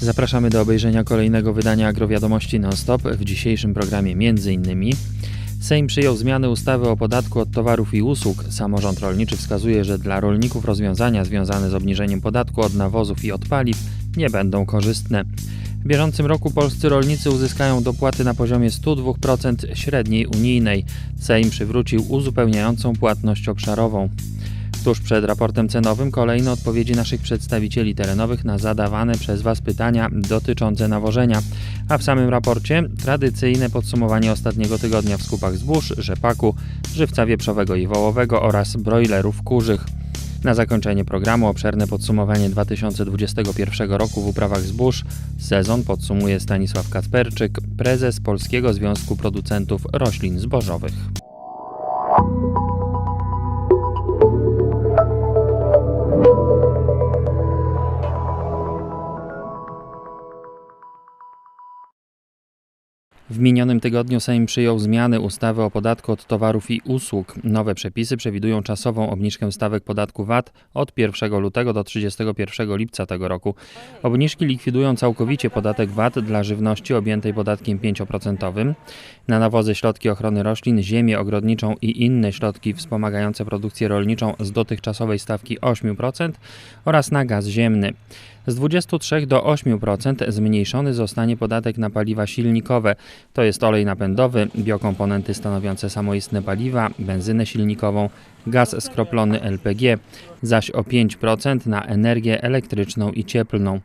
Zapraszamy do obejrzenia kolejnego wydania Agrowiadomości Non-Stop. W dzisiejszym programie m.in. Sejm przyjął zmiany ustawy o podatku od towarów i usług. Samorząd rolniczy wskazuje, że dla rolników rozwiązania związane z obniżeniem podatku od nawozów i od paliw nie będą korzystne. W bieżącym roku polscy rolnicy uzyskają dopłaty na poziomie 102% średniej unijnej. Sejm przywrócił uzupełniającą płatność obszarową. Tuż przed raportem cenowym kolejne odpowiedzi naszych przedstawicieli terenowych na zadawane przez Was pytania dotyczące nawożenia, a w samym raporcie tradycyjne podsumowanie ostatniego tygodnia w skupach zbóż, rzepaku, żywca wieprzowego i wołowego oraz brojlerów kurzych. Na zakończenie programu obszerne podsumowanie 2021 roku w uprawach zbóż. Sezon podsumuje Stanisław Kacperczyk, prezes Polskiego Związku Producentów Roślin Zbożowych. W minionym tygodniu Sejm przyjął zmiany ustawy o podatku od towarów i usług. Nowe przepisy przewidują czasową obniżkę stawek podatku VAT od 1 lutego do 31 lipca tego roku. Obniżki likwidują całkowicie podatek VAT dla żywności objętej podatkiem 5%, na nawozy, środki ochrony roślin, ziemię ogrodniczą i inne środki wspomagające produkcję rolniczą z dotychczasowej stawki 8% oraz na gaz ziemny. Z 23 do 8% zmniejszony zostanie podatek na paliwa silnikowe, to jest olej napędowy, biokomponenty stanowiące samoistne paliwa, benzynę silnikową, gaz skroplony LPG, zaś o 5% na energię elektryczną i cieplną.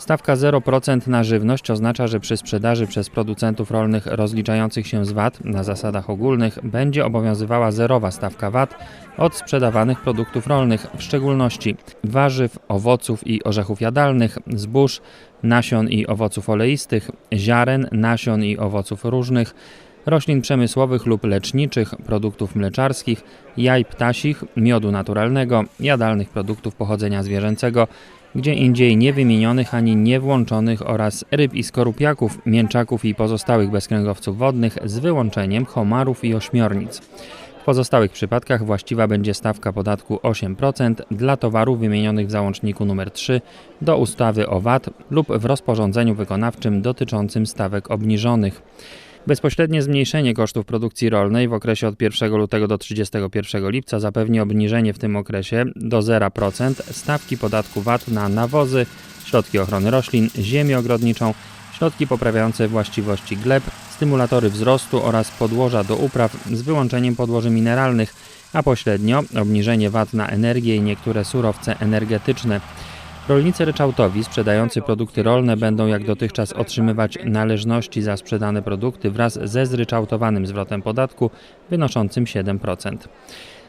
Stawka 0% na żywność oznacza, że przy sprzedaży przez producentów rolnych rozliczających się z VAT na zasadach ogólnych będzie obowiązywała zerowa stawka VAT od sprzedawanych produktów rolnych, w szczególności warzyw, owoców i orzechów jadalnych, zbóż, nasion i owoców oleistych, ziaren, nasion i owoców różnych, roślin przemysłowych lub leczniczych, produktów mleczarskich, jaj ptasich, miodu naturalnego, jadalnych produktów pochodzenia zwierzęcego, gdzie indziej niewymienionych ani niewłączonych oraz ryb i skorupiaków, mięczaków i pozostałych bezkręgowców wodnych z wyłączeniem homarów i ośmiornic. W pozostałych przypadkach właściwa będzie stawka podatku 8% dla towarów wymienionych w załączniku nr 3 do ustawy o VAT lub w rozporządzeniu wykonawczym dotyczącym stawek obniżonych. Bezpośrednie zmniejszenie kosztów produkcji rolnej w okresie od 1 lutego do 31 lipca zapewni obniżenie w tym okresie do 0% stawki podatku VAT na nawozy, środki ochrony roślin, ziemię ogrodniczą, środki poprawiające właściwości gleb, stymulatory wzrostu oraz podłoża do upraw z wyłączeniem podłoży mineralnych, a pośrednio obniżenie VAT na energię i niektóre surowce energetyczne. Rolnicy ryczałtowi sprzedający produkty rolne będą jak dotychczas otrzymywać należności za sprzedane produkty wraz ze zryczałtowanym zwrotem podatku wynoszącym 7%.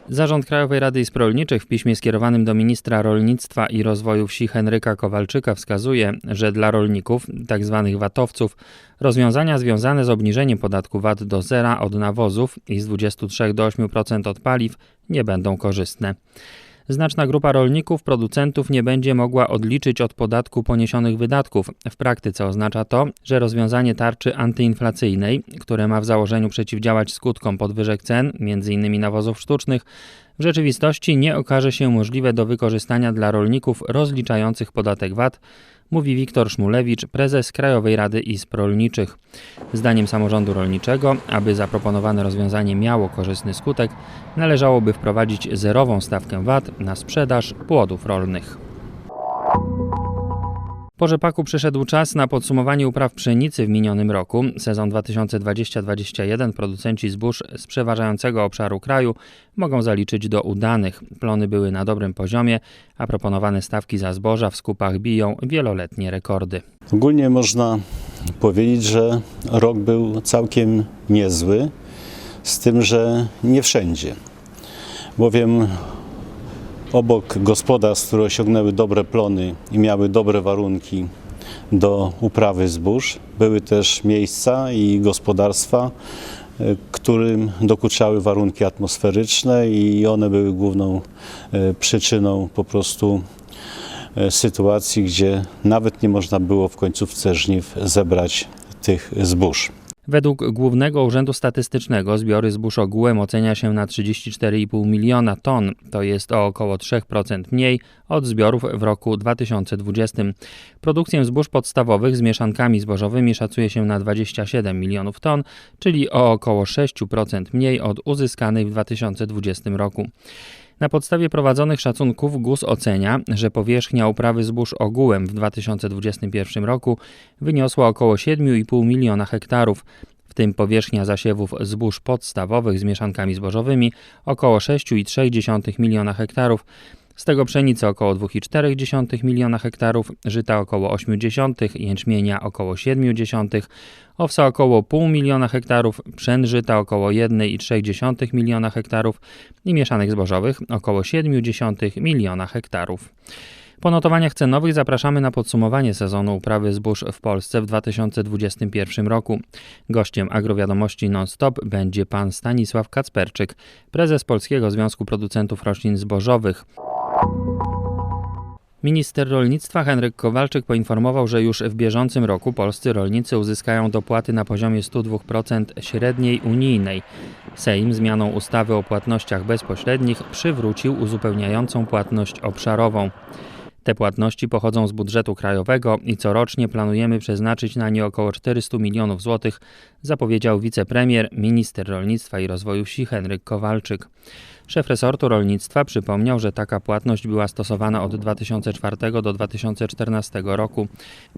Zarząd Krajowej Rady Izb Rolniczych w piśmie skierowanym do ministra rolnictwa i rozwoju wsi Henryka Kowalczyka wskazuje, że dla rolników, tzw. VAT-owców, rozwiązania związane z obniżeniem podatku VAT do zera od nawozów i z 23 do 8% od paliw nie będą korzystne. Znaczna grupa rolników, producentów nie będzie mogła odliczyć od podatku poniesionych wydatków. W praktyce oznacza to, że rozwiązanie tarczy antyinflacyjnej, które ma w założeniu przeciwdziałać skutkom podwyżek cen, m.in. nawozów sztucznych, w rzeczywistości nie okaże się możliwe do wykorzystania dla rolników rozliczających podatek VAT, mówi Wiktor Szmulewicz, prezes Krajowej Rady Izb Rolniczych. Zdaniem samorządu rolniczego, aby zaproponowane rozwiązanie miało korzystny skutek, należałoby wprowadzić zerową stawkę VAT na sprzedaż płodów rolnych. Po rzepaku przyszedł czas na podsumowanie upraw pszenicy w minionym roku. Sezon 2020-2021 producenci zbóż z przeważającego obszaru kraju mogą zaliczyć do udanych. Plony były na dobrym poziomie, a proponowane stawki za zboża w skupach biją wieloletnie rekordy. Ogólnie można powiedzieć, że rok był całkiem niezły, z tym, że nie wszędzie. Bowiem obok gospodarstw, które osiągnęły dobre plony i miały dobre warunki do uprawy zbóż, były też miejsca i gospodarstwa, y, którym dokuczały warunki atmosferyczne i one były główną y, przyczyną po prostu e, sytuacji, gdzie nawet nie można było w końcówce żniw zebrać tych zbóż. Według Głównego Urzędu Statystycznego zbiory zbóż ogółem ocenia się na 34,5 miliona ton, to jest o około 3% mniej od zbiorów w roku 2020. Produkcję zbóż podstawowych z mieszankami zbożowymi szacuje się na 27 milionów ton, czyli o około 6% mniej od uzyskanej w 2020 roku. Na podstawie prowadzonych szacunków GUS ocenia, że powierzchnia uprawy zbóż ogółem w 2021 roku wyniosła około 7,5 miliona hektarów, w tym powierzchnia zasiewów zbóż podstawowych z mieszankami zbożowymi około 6,3 miliona hektarów, z tego pszenicy około 2,4 miliona hektarów, żyta około 0,8, jęczmienia około 0,7, owsa około 0,5 miliona hektarów, pszen żyta około 1,3 miliona hektarów i mieszanych zbożowych około 0,7 miliona hektarów. Po notowaniach cenowych zapraszamy na podsumowanie sezonu uprawy zbóż w Polsce w 2021 roku. Gościem agrowiadomości non-stop będzie pan Stanisław Kacperczyk, prezes Polskiego Związku Producentów Roślin Zbożowych. Minister rolnictwa Henryk Kowalczyk poinformował, że już w bieżącym roku polscy rolnicy uzyskają dopłaty na poziomie 102% średniej unijnej. Sejm zmianą ustawy o płatnościach bezpośrednich przywrócił uzupełniającą płatność obszarową. Te płatności pochodzą z budżetu krajowego i corocznie planujemy przeznaczyć na nie około 400 milionów złotych, zapowiedział wicepremier, minister rolnictwa i rozwoju wsi Henryk Kowalczyk. Szef resortu rolnictwa przypomniał, że taka płatność była stosowana od 2004 do 2014 roku.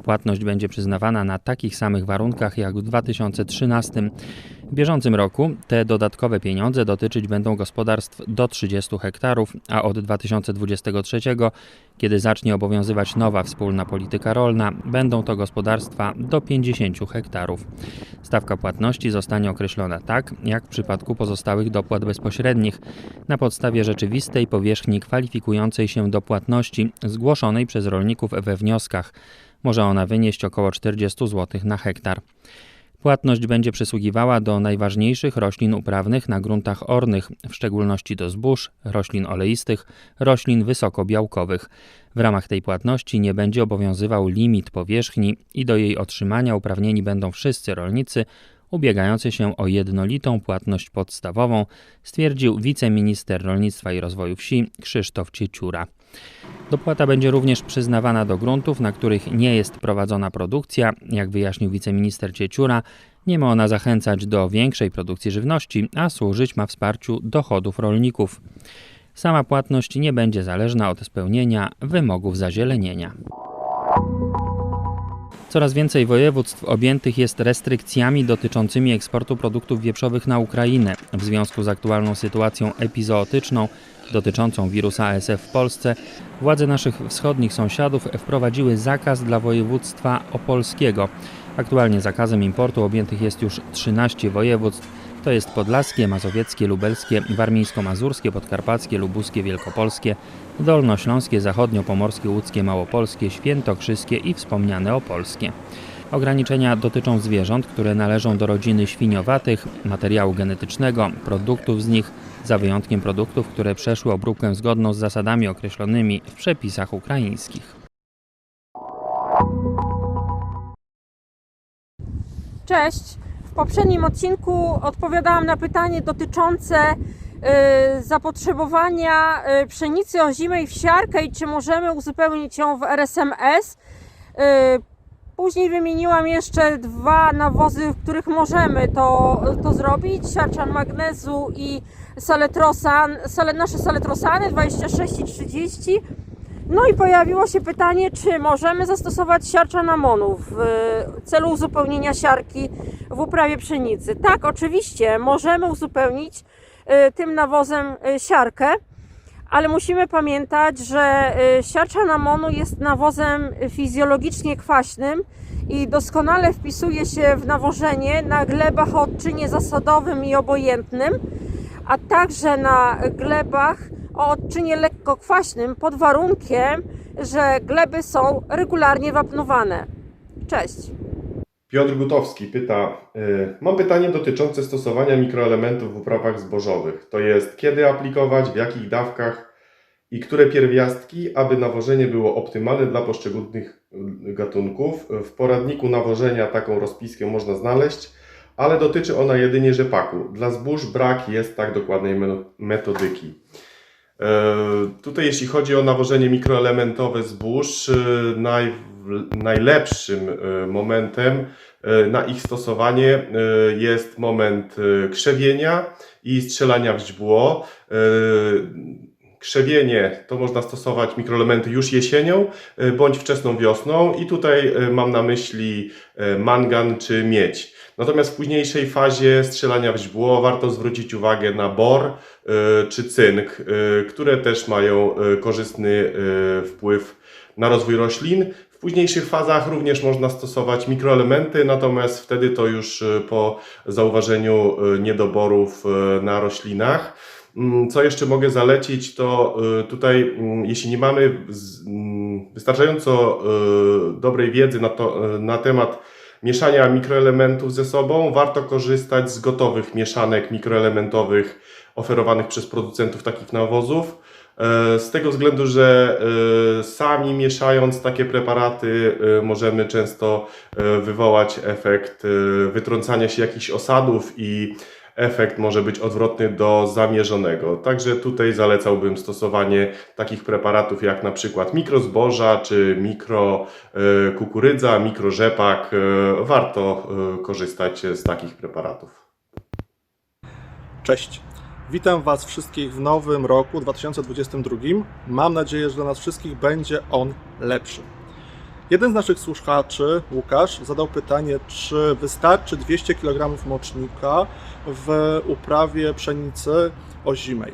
Płatność będzie przyznawana na takich samych warunkach jak w 2013. W bieżącym roku te dodatkowe pieniądze dotyczyć będą gospodarstw do 30 hektarów, a od 2023, kiedy zacznie obowiązywać nowa wspólna polityka rolna, będą to gospodarstwa do 50 hektarów. Stawka płatności zostanie określona tak, jak w przypadku pozostałych dopłat bezpośrednich, na podstawie rzeczywistej powierzchni kwalifikującej się do płatności zgłoszonej przez rolników we wnioskach. Może ona wynieść około 40 zł na hektar. Płatność będzie przysługiwała do najważniejszych roślin uprawnych na gruntach ornych, w szczególności do zbóż, roślin oleistych, roślin wysokobiałkowych. W ramach tej płatności nie będzie obowiązywał limit powierzchni i do jej otrzymania uprawnieni będą wszyscy rolnicy ubiegający się o jednolitą płatność podstawową, stwierdził wiceminister rolnictwa i rozwoju wsi Krzysztof Cieciura. Dopłata będzie również przyznawana do gruntów, na których nie jest prowadzona produkcja. Jak wyjaśnił wiceminister Cieciura, nie ma ona zachęcać do większej produkcji żywności, a służyć ma wsparciu dochodów rolników. Sama płatność nie będzie zależna od spełnienia wymogów zazielenienia. Coraz więcej województw objętych jest restrykcjami dotyczącymi eksportu produktów wieprzowych na Ukrainę. W związku z aktualną sytuacją epizootyczną dotyczącą wirusa ASF w Polsce, władze naszych wschodnich sąsiadów wprowadziły zakaz dla województwa opolskiego. Aktualnie zakazem importu objętych jest już 13 województw, to jest podlaskie, mazowieckie, lubelskie, warmińsko-mazurskie, podkarpackie, lubuskie, wielkopolskie, dolnośląskie, zachodnio-pomorskie, łódzkie, małopolskie, świętokrzyskie i wspomniane opolskie. Ograniczenia dotyczą zwierząt, które należą do rodziny świniowatych, materiału genetycznego, produktów z nich, za wyjątkiem produktów, które przeszły obróbkę zgodną z zasadami określonymi w przepisach ukraińskich. Cześć. Poprzednim odcinku odpowiadałam na pytanie dotyczące y, zapotrzebowania y, pszenicy ozimej w siarkę i czy możemy uzupełnić ją w RSMS. Y, później wymieniłam jeszcze dwa nawozy, w których możemy to, to zrobić. Siarczan magnezu i saletrosan, sale, nasze saletrosany 26 i 30. No i pojawiło się pytanie, czy możemy zastosować siarczan amonu w y, celu uzupełnienia siarki w uprawie pszenicy. Tak, oczywiście możemy uzupełnić y, tym nawozem y, siarkę, ale musimy pamiętać, że y, siarczan amonu jest nawozem fizjologicznie kwaśnym i doskonale wpisuje się w nawożenie na glebach o odczynie zasadowym i obojętnym, a także na glebach o odczynie lekko kwaśnym pod warunkiem, że gleby są regularnie wapnowane. Cześć. Piotr Gutowski pyta, y, mam pytanie dotyczące stosowania mikroelementów w uprawach zbożowych. To jest kiedy aplikować, w jakich dawkach i które pierwiastki, aby nawożenie było optymalne dla poszczególnych y, gatunków. W poradniku nawożenia taką rozpiskę można znaleźć ale dotyczy ona jedynie rzepaku. Dla zbóż brak jest tak dokładnej me- metodyki. E, Tutaj jeśli chodzi o nawożenie mikroelementowe zbóż, e, naj, najlepszym e, momentem na ich stosowanie jest moment krzewienia i strzelania w źdźbło. Krzewienie to można stosować mikroelementy już jesienią bądź wczesną wiosną i tutaj mam na myśli mangan czy miedź. Natomiast w późniejszej fazie strzelania w źdźbło warto zwrócić uwagę na bor e, czy cynk, e, które też mają e, korzystny wpływ na rozwój roślin. W późniejszych fazach również można stosować mikroelementy, natomiast wtedy to już po zauważeniu niedoborów na roślinach. Mm, Co jeszcze mogę zalecić, to y, tutaj, mm, jeśli nie mamy mm, wystarczająco y, dobrej wiedzy na, to, y, na temat mieszania mikroelementów ze sobą, warto korzystać z gotowych mieszanek mikroelementowych oferowanych przez producentów takich nawozów. E, Z tego względu, że y, sami mieszając takie preparaty, y, możemy często wywołać efekt wytrącania się jakichś osadów i efekt może być odwrotny do zamierzonego. Także tutaj zalecałbym stosowanie takich preparatów jak na przykład mikrozboża czy mikro e, mikrorzepak. E, Warto e, korzystać z takich preparatów. Cześć. Witam Was wszystkich w nowym roku 2022. Mam nadzieję, że dla nas wszystkich będzie on lepszy. Jeden z naszych słuchaczy, Łukasz, zadał pytanie, czy wystarczy 200 kg mocznika w uprawie pszenicy ozimej.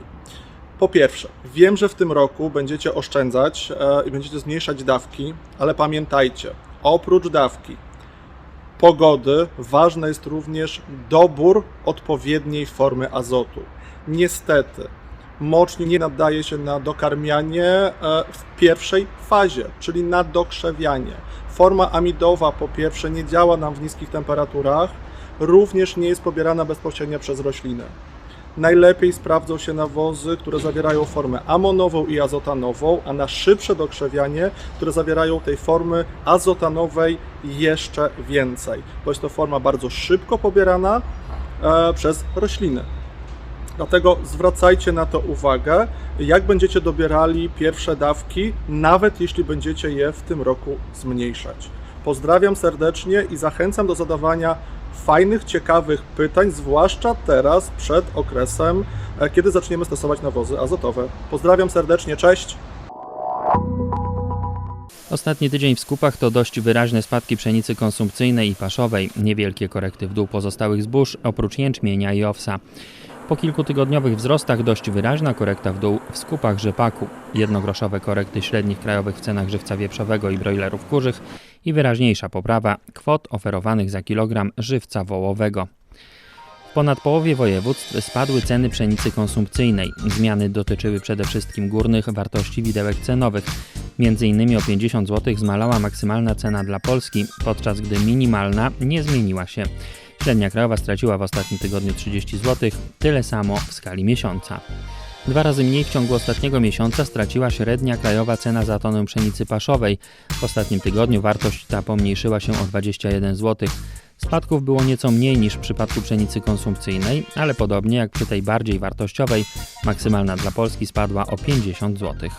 Po pierwsze, wiem, że w tym roku będziecie oszczędzać e, i będziecie zmniejszać dawki, ale pamiętajcie, oprócz dawki, pogody ważny jest również dobór odpowiedniej formy azotu. Niestety, mocznik nie nadaje się na dokarmianie e, w pierwszej fazie, czyli na dokrzewianie. Forma amidowa po pierwsze nie działa nam w niskich temperaturach, również nie jest pobierana bezpośrednio przez roślinę. Najlepiej sprawdzą się nawozy, które zawierają formę amonową i azotanową, a na szybsze dokrzewianie, które zawierają tej formy azotanowej jeszcze więcej, bo jest to forma bardzo szybko pobierana e, przez rośliny. Dlatego zwracajcie na to uwagę, jak będziecie dobierali pierwsze dawki, nawet jeśli będziecie je w tym roku zmniejszać. Pozdrawiam serdecznie i zachęcam do zadawania fajnych, ciekawych pytań, zwłaszcza teraz przed okresem, e, kiedy zaczniemy stosować nawozy azotowe. Pozdrawiam serdecznie, cześć! Ostatni tydzień w skupach to dość wyraźne spadki pszenicy konsumpcyjnej i paszowej, niewielkie korekty w dół pozostałych zbóż, oprócz jęczmienia i owsa. Po kilkutygodniowych wzrostach dość wyraźna korekta w dół w skupach rzepaku, jednogroszowe korekty średnich krajowych w cenach żywca wieprzowego i brojlerów kurzych i wyraźniejsza poprawa kwot oferowanych za kilogram żywca wołowego. W ponad połowie województw spadły ceny pszenicy konsumpcyjnej. Zmiany dotyczyły przede wszystkim górnych wartości widełek cenowych. Między innymi o 50 zł zmalała maksymalna cena dla Polski, podczas gdy minimalna nie zmieniła się. Średnia krajowa straciła w ostatnim tygodniu 30 zł, tyle samo w skali miesiąca. Dwa razy mniej w ciągu ostatniego miesiąca straciła średnia krajowa cena za tonę pszenicy paszowej. W ostatnim tygodniu wartość ta pomniejszyła się o 21 zł. Spadków było nieco mniej niż w przypadku pszenicy konsumpcyjnej, ale podobnie jak przy tej bardziej wartościowej, maksymalna dla Polski spadła o 50 zł.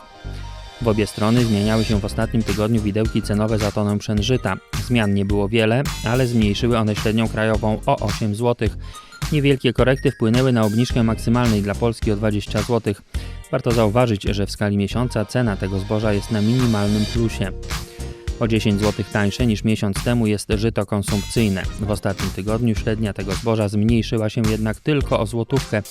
W obie strony zmieniały się w ostatnim tygodniu widełki cenowe za tonę pszenżyta. Zmian nie było wiele, ale zmniejszyły one średnią krajową o 8 zł. Niewielkie korekty wpłynęły na obniżkę maksymalnej dla Polski o 20 zł. Warto zauważyć, że w skali miesiąca cena tego zboża jest na minimalnym plusie. O 10 zł tańsze niż miesiąc temu jest żyto konsumpcyjne. W ostatnim tygodniu średnia tego zboża zmniejszyła się jednak tylko o złotówkę.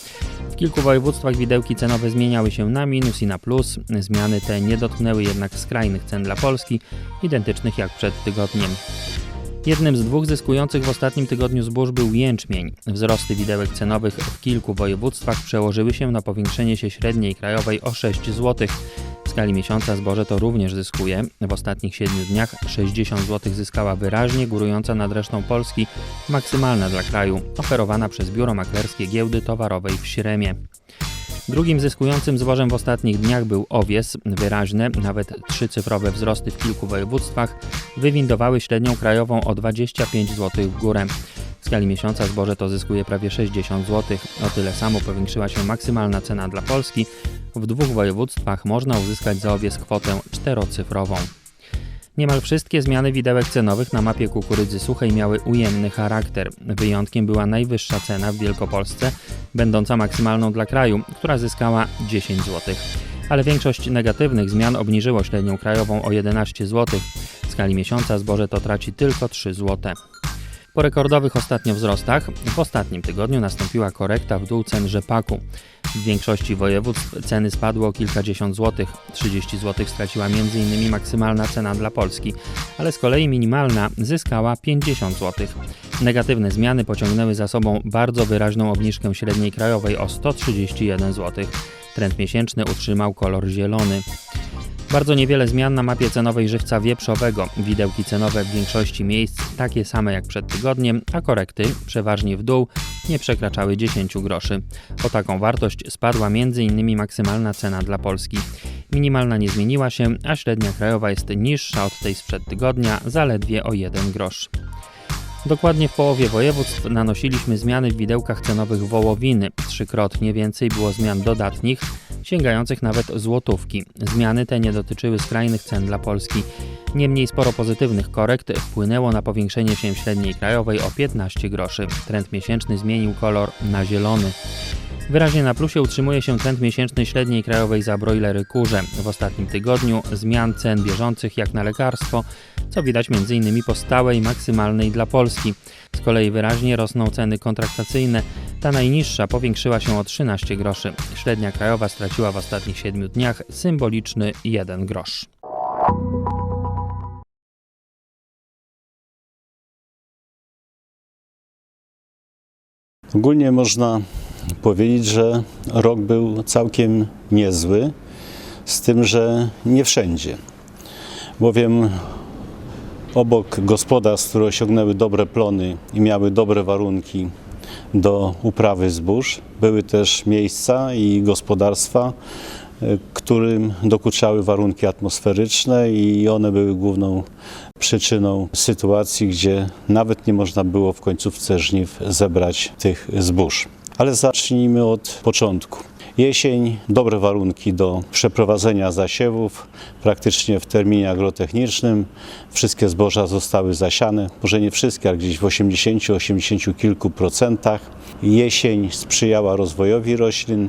W kilku województwach widełki cenowe zmieniały się na minus i na plus. Zmiany te nie dotknęły jednak skrajnych cen dla Polski, identycznych jak przed tygodniem. Jednym z dwóch zyskujących w ostatnim tygodniu zbóż był jęczmień. Wzrosty widełek cenowych w kilku województwach przełożyły się na powiększenie się średniej krajowej o 6 zł. Skali miesiąca zboże to również zyskuje. W ostatnich 7 dniach 60 zł zyskała wyraźnie górująca nad resztą Polski maksymalna dla kraju, oferowana przez biuro maklerskie giełdy towarowej w Śremie. Drugim zyskującym zbożem w ostatnich dniach był owies. Wyraźne, nawet trzycyfrowe wzrosty w kilku województwach wywindowały średnią krajową o 25 zł w górę. W skali miesiąca zboże to zyskuje prawie 60 zł. O tyle samo powiększyła się maksymalna cena dla Polski. W dwóch województwach można uzyskać za owiec kwotę czterocyfrową. Niemal wszystkie zmiany widełek cenowych na mapie kukurydzy suchej miały ujemny charakter. Wyjątkiem była najwyższa cena w Wielkopolsce, będąca maksymalną dla kraju, która zyskała 10 zł. Ale większość negatywnych zmian obniżyło średnią krajową o 11 zł. W skali miesiąca zboże to traci tylko 3 zł. Po rekordowych ostatnio wzrostach w ostatnim tygodniu nastąpiła korekta w dół cen rzepaku. W większości województw ceny spadły o kilkadziesiąt złotych. 30 zł straciła m.in. maksymalna cena dla Polski, ale z kolei minimalna zyskała 50 zł. Negatywne zmiany pociągnęły za sobą bardzo wyraźną obniżkę średniej krajowej o 131 zł. Trend miesięczny utrzymał kolor zielony. Bardzo niewiele zmian na mapie cenowej żywca wieprzowego. Widełki cenowe w większości miejsc takie same jak przed tygodniem, a korekty, przeważnie w dół, nie przekraczały 10 groszy. O taką wartość spadła m.in. maksymalna cena dla Polski. Minimalna nie zmieniła się, a średnia krajowa jest niższa od tej sprzed tygodnia, zaledwie o 1 grosz. Dokładnie w połowie województw nanosiliśmy zmiany w widełkach cenowych wołowiny. Trzykrotnie więcej było zmian dodatnich, sięgających nawet złotówki. Zmiany te nie dotyczyły skrajnych cen dla Polski. Niemniej sporo pozytywnych korekt wpłynęło na powiększenie się średniej krajowej o 15 groszy. Trend miesięczny zmienił kolor na zielony. Wyraźnie na plusie utrzymuje się trend miesięczny średniej krajowej za brojlery kurze. W ostatnim tygodniu zmian cen bieżących jak na lekarstwo, co widać m.in. po stałej maksymalnej dla Polski. Z kolei wyraźnie rosną ceny kontraktacyjne. Ta najniższa powiększyła się o 13 groszy. Średnia krajowa straciła w ostatnich 7 dniach symboliczny 1 grosz. Ogólnie można powiedzieć, że rok był całkiem niezły, z tym, że nie wszędzie. Bowiem obok gospodarstw, które osiągnęły dobre plony i miały dobre warunki do uprawy zbóż, były też miejsca i gospodarstwa, y, którym dokuczały warunki atmosferyczne i one były główną przyczyną sytuacji, gdzie nawet nie można było w końcówce żniw zebrać tych zbóż. Ale zacznijmy od początku. Jesień, dobre warunki do przeprowadzenia zasiewów, praktycznie w terminie agrotechnicznym. Wszystkie zboża zostały zasiane, może nie wszystkie, ale gdzieś w 80, 80 kilku procentach. Jesień sprzyjała rozwojowi roślin.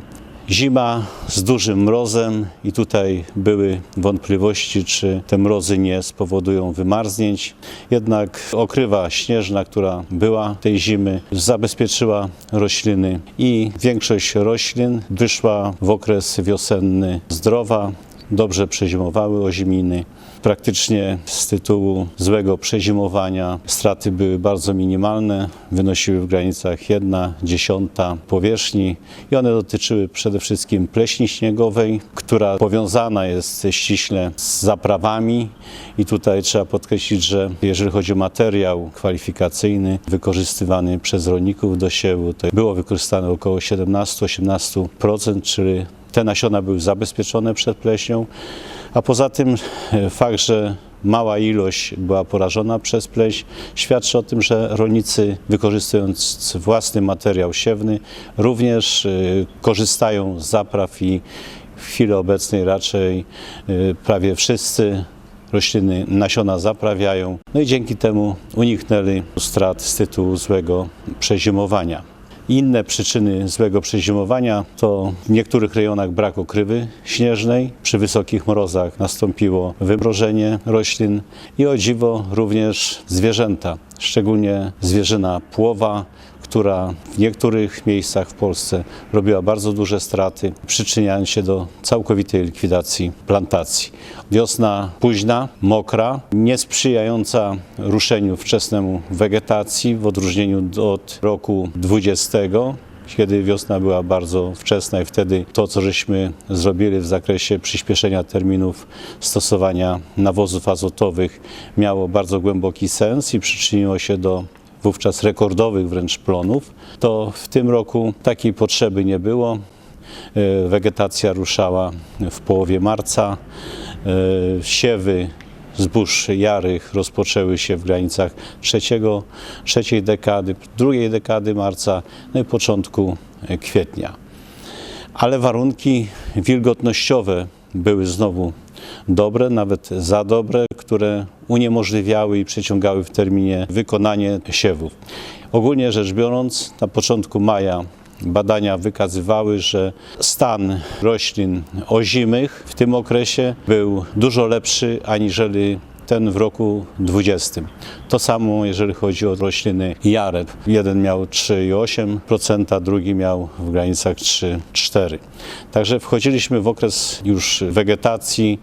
Zima z dużym mrozem i tutaj były wątpliwości, czy te mrozy nie spowodują wymarznięć. Jednak okrywa śnieżna, która była tej zimy, zabezpieczyła rośliny i większość roślin wyszła w okres wiosenny zdrowa, dobrze przezimowały oziminy. Praktycznie z tytułu złego przezimowania straty były bardzo minimalne, wynosiły w granicach 1 dziesiąta powierzchni i one dotyczyły przede wszystkim pleśni śniegowej, która powiązana jest ściśle z zaprawami. I tutaj trzeba podkreślić, że jeżeli chodzi o materiał kwalifikacyjny wykorzystywany przez rolników do siewu, to było wykorzystane około 17-18%, czyli te nasiona były zabezpieczone przed pleśnią, a poza tym e, fakt, że mała ilość była porażona przez pleśń, świadczy o tym, że rolnicy wykorzystując własny materiał siewny również e, korzystają z zapraw i w chwili obecnej raczej e, prawie wszyscy rośliny, nasiona zaprawiają. No i dzięki temu uniknęli strat z tytułu złego przezimowania. Inne przyczyny złego przezimowania to w niektórych rejonach brak okrywy śnieżnej. Przy wysokich mrozach nastąpiło wymrożenie roślin i o dziwo również zwierzęta, szczególnie zwierzyna płowa, która w niektórych miejscach w Polsce robiła bardzo duże straty, przyczyniając się do całkowitej likwidacji plantacji. Wiosna późna, mokra, niesprzyjająca ruszeniu wczesnemu wegetacji w odróżnieniu od roku 20 kiedy wiosna była bardzo wczesna i wtedy to, co żeśmy zrobili w zakresie przyspieszenia terminów stosowania nawozów azotowych miało bardzo głęboki sens i przyczyniło się do wówczas rekordowych wręcz plonów, to w tym roku takiej potrzeby nie było. E, Wegetacja ruszała w połowie marca. E, Siewy zbóż jarych rozpoczęły się w granicach trzeciego, trzeciej dekady, drugiej dekady marca, no i początku kwietnia. Ale warunki wilgotnościowe były znowu dobre, nawet za dobre, które uniemożliwiały i przeciągały w terminie wykonanie siewów. Ogólnie rzecz biorąc, na początku maja badania wykazywały, że stan roślin ozimych w tym okresie był dużo lepszy aniżeli ten w roku 20. To samo jeżeli chodzi o rośliny jare. Jeden miał 3,8%, drugi miał w granicach 3,4%. Także wchodziliśmy w okres już wegetacji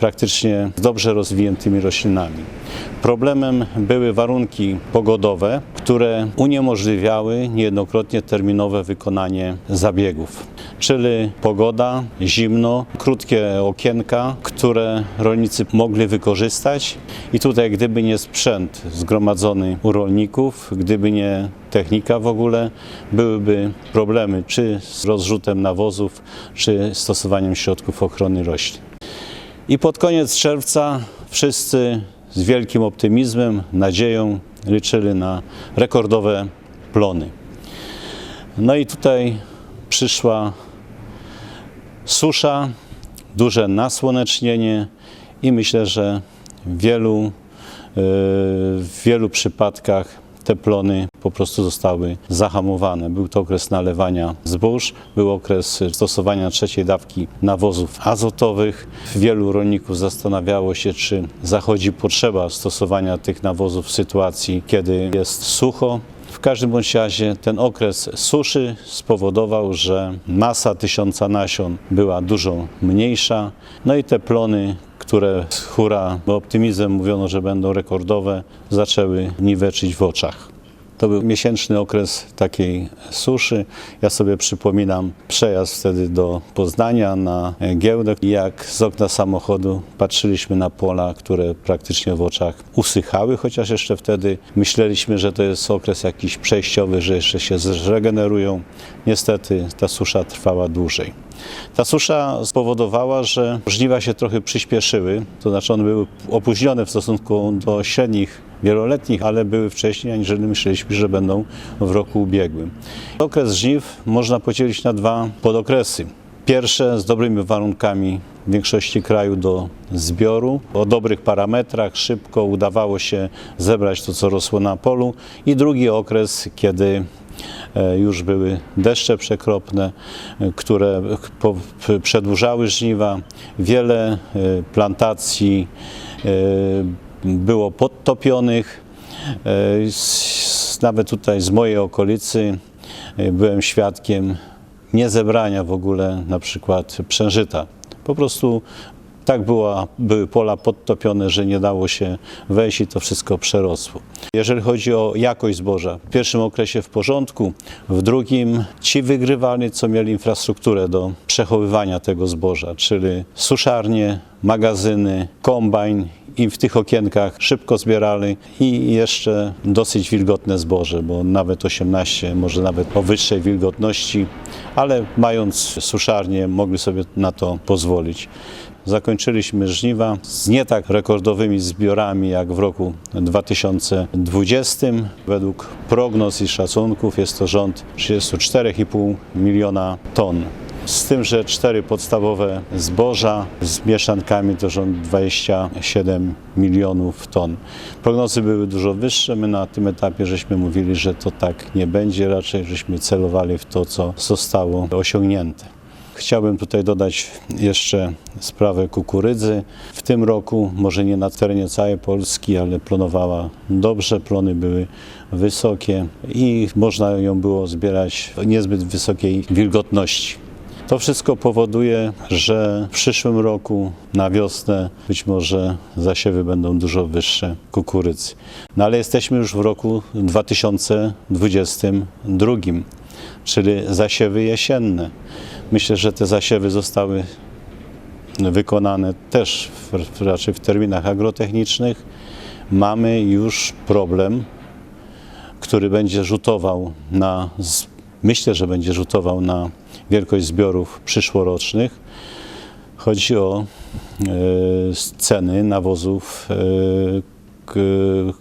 praktycznie z dobrze rozwiniętymi roślinami. Problemem były warunki pogodowe, które uniemożliwiały niejednokrotnie terminowe wykonanie zabiegów. Czyli pogoda, zimno, krótkie okienka, które rolnicy mogli wykorzystać. I tutaj, gdyby nie sprzęt zgromadzony u rolników, gdyby nie technika w ogóle, byłyby problemy czy z rozrzutem nawozów, czy stosowaniem środków ochrony roślin. I pod koniec czerwca wszyscy z wielkim optymizmem, nadzieją liczyli na rekordowe plony. No i tutaj przyszła susza, duże nasłonecznienie i myślę, że w wielu, yy, w wielu przypadkach te plony po prostu zostały zahamowane. Był to okres nalewania zbóż, był okres stosowania trzeciej dawki nawozów azotowych. Wielu rolników zastanawiało się, czy zachodzi potrzeba stosowania tych nawozów w sytuacji, kiedy jest sucho. W każdym bądź razie ten okres suszy spowodował, że masa tysiąca nasion była dużo mniejsza. No i te plony, które z hura, bo optymizmem mówiono, że będą rekordowe, zaczęły niweczyć w oczach. To był miesięczny okres takiej suszy. Ja sobie przypominam przejazd wtedy do Poznania na giełdę, jak z okna samochodu patrzyliśmy na pola, które praktycznie w oczach usychały, chociaż jeszcze wtedy myśleliśmy, że to jest okres jakiś przejściowy, że jeszcze się zregenerują. Niestety ta susza trwała dłużej. Ta susza spowodowała, że żniwa się trochę przyspieszyły, to znaczy one były opóźnione w stosunku do średnich wieloletnich, ale były wcześniej, aniżeli myśleliśmy, że będą w roku ubiegłym. Okres żniw można podzielić na dwa podokresy. Pierwsze z dobrymi warunkami w większości kraju do zbioru, o dobrych parametrach, szybko udawało się zebrać to, co rosło na polu. I drugi okres, kiedy e, już były deszcze przekropne, e, które przedłużały żniwa. Wiele e, plantacji było podtopionych. E, Nawet tutaj z mojej okolicy e, byłem świadkiem niezebrania w ogóle na przykład przężyta. Po prostu tak była, były pola podtopione, że nie dało się wejść i to wszystko przerosło. Jeżeli chodzi o jakość zboża, w pierwszym okresie w porządku, w drugim ci wygrywali, co mieli infrastrukturę do przechowywania tego zboża, czyli suszarnie, magazyny, kombajn i w tych okienkach szybko zbierali i jeszcze dosyć wilgotne zboże, bo nawet 18, może nawet o wyższej wilgotności, ale mając suszarnię mogli sobie na to pozwolić. Zakończyliśmy żniwa z nie tak rekordowymi zbiorami jak w roku 2020. Według prognoz i szacunków jest to rząd 34,5 miliona ton. Z tym, że cztery podstawowe zboża z mieszankami to rząd 27 milionów ton. Prognozy były dużo wyższe. My na tym etapie żeśmy mówili, że to tak nie będzie, raczej żeśmy celowali w to, co zostało osiągnięte. Chciałbym tutaj dodać jeszcze sprawę kukurydzy. W tym roku, może nie na terenie całej Polski, ale plonowała dobrze, plony były wysokie i można ją było zbierać o niezbyt wysokiej wilgotności. To wszystko powoduje, że w przyszłym roku na wiosnę być może zasiewy będą dużo wyższe kukurydzy. No ale jesteśmy już w roku 2022, czyli zasiewy jesienne. Myślę, że te zasiewy zostały wykonane też w, raczej w terminach agrotechnicznych. Mamy już problem, który będzie rzutował na, myślę, że będzie rzutował na wielkość zbiorów przyszłorocznych. Chodzi o ceny nawozów, e,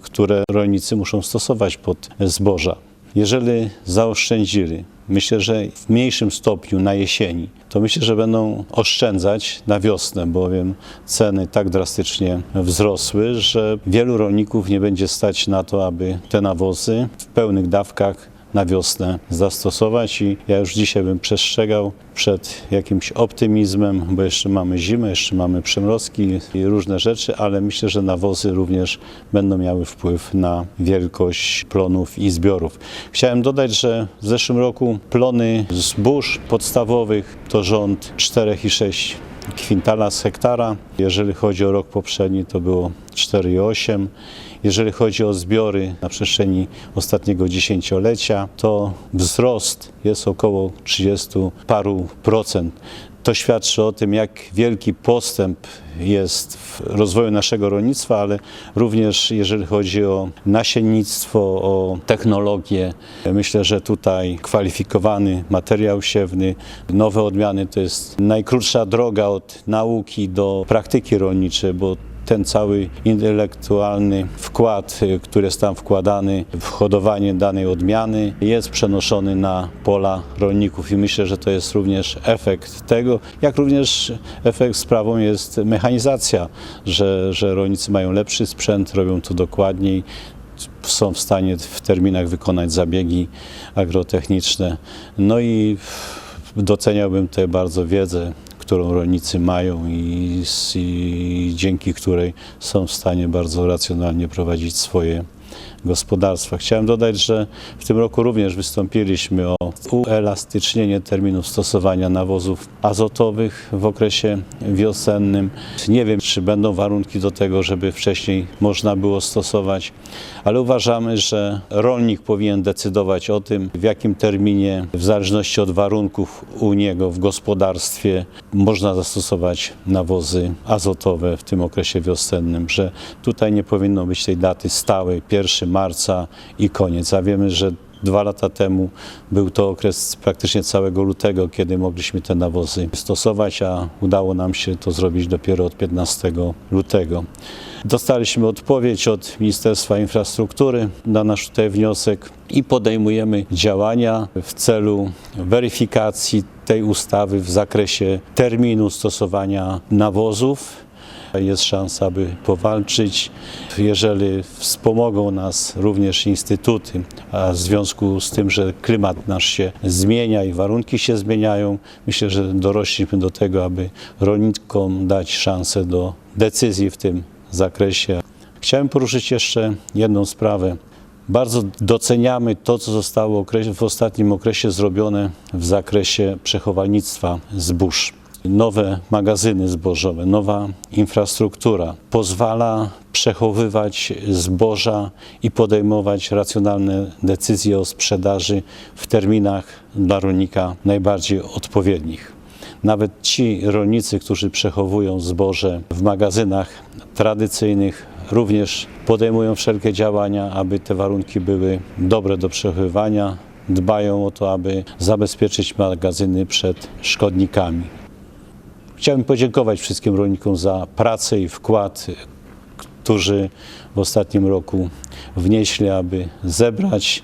które rolnicy muszą stosować pod zboża. Jeżeli zaoszczędzili, myślę, że w mniejszym stopniu na jesieni, to myślę, że będą oszczędzać na wiosnę, bowiem ceny tak drastycznie wzrosły, że wielu rolników nie będzie stać na to, aby te nawozy w pełnych dawkach na wiosnę zastosować i ja już dzisiaj bym przestrzegał przed jakimś optymizmem, bo jeszcze mamy zimę, jeszcze mamy przymrozki i różne rzeczy, ale myślę, że nawozy również będą miały wpływ na wielkość plonów i zbiorów. Chciałem dodać, że w zeszłym roku plony zbóż podstawowych to rząd 4,6 kwintala z hektara. Jeżeli chodzi o rok poprzedni, to było 4,8. Jeżeli chodzi o zbiory na przestrzeni ostatniego dziesięciolecia, to wzrost jest około 30 paru procent. To świadczy o tym, jak wielki postęp jest w rozwoju naszego rolnictwa, ale również jeżeli chodzi o nasiennictwo, o technologię. Myślę, że tutaj kwalifikowany materiał siewny, nowe odmiany to jest najkrótsza droga od nauki do praktyki rolniczej, bo ten cały intelektualny wkład, y, który jest tam wkładany w hodowanie danej odmiany, jest przenoszony na pola rolników i myślę, że to jest również efekt tego, jak również efekt sprawą jest mechanizacja, że, że rolnicy mają lepszy sprzęt, robią to dokładniej, są w stanie w terminach wykonać zabiegi agrotechniczne. No i doceniałbym tutaj bardzo wiedzę, którą rolnicy mają i, i dzięki której są w stanie bardzo racjonalnie prowadzić swoje gospodarstwa. Chciałem dodać, że w tym roku również wystąpiliśmy o uelastycznienie terminów stosowania nawozów azotowych w okresie wiosennym. Nie wiem, czy będą warunki do tego, żeby wcześniej można było stosować, ale uważamy, że rolnik powinien decydować o tym, w jakim terminie, w zależności od warunków u niego w gospodarstwie, można zastosować nawozy azotowe w tym okresie wiosennym, że tutaj nie powinno być tej daty stałej, 1 marca i koniec. A wiemy, że Dwa lata temu był to okres praktycznie całego lutego, kiedy mogliśmy te nawozy stosować, a udało nam się to zrobić dopiero od 15 lutego. Dostaliśmy odpowiedź od Ministerstwa Infrastruktury na nasz tutaj wniosek i podejmujemy działania w celu weryfikacji tej ustawy w zakresie terminu stosowania nawozów. Jest szansa, aby powalczyć. Jeżeli wspomogą nas również instytuty, a w związku z tym, że klimat nasz się zmienia i warunki się zmieniają, myślę, że dorośliśmy do tego, aby rolnikom dać szansę do decyzji w tym zakresie. Chciałem poruszyć jeszcze jedną sprawę. Bardzo doceniamy to, co zostało w ostatnim okresie zrobione w zakresie przechowalnictwa zbóż nowe magazyny zbożowe, nowa infrastruktura pozwala przechowywać zboża i podejmować racjonalne decyzje o sprzedaży w terminach dla rolnika najbardziej odpowiednich. Nawet ci rolnicy, którzy przechowują zboże w magazynach tradycyjnych, również podejmują wszelkie działania, aby te warunki były dobre do przechowywania. Dbają o to, aby zabezpieczyć magazyny przed szkodnikami. Chciałbym podziękować wszystkim rolnikom za pracę i wkład, którzy w ostatnim roku wnieśli, aby zebrać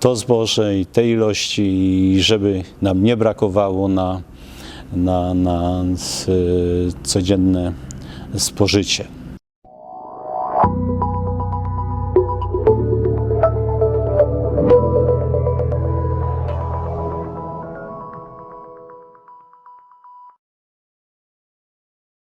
to zboże i tej ilości, i żeby nam nie brakowało na, na, na s- codzienne spożycie.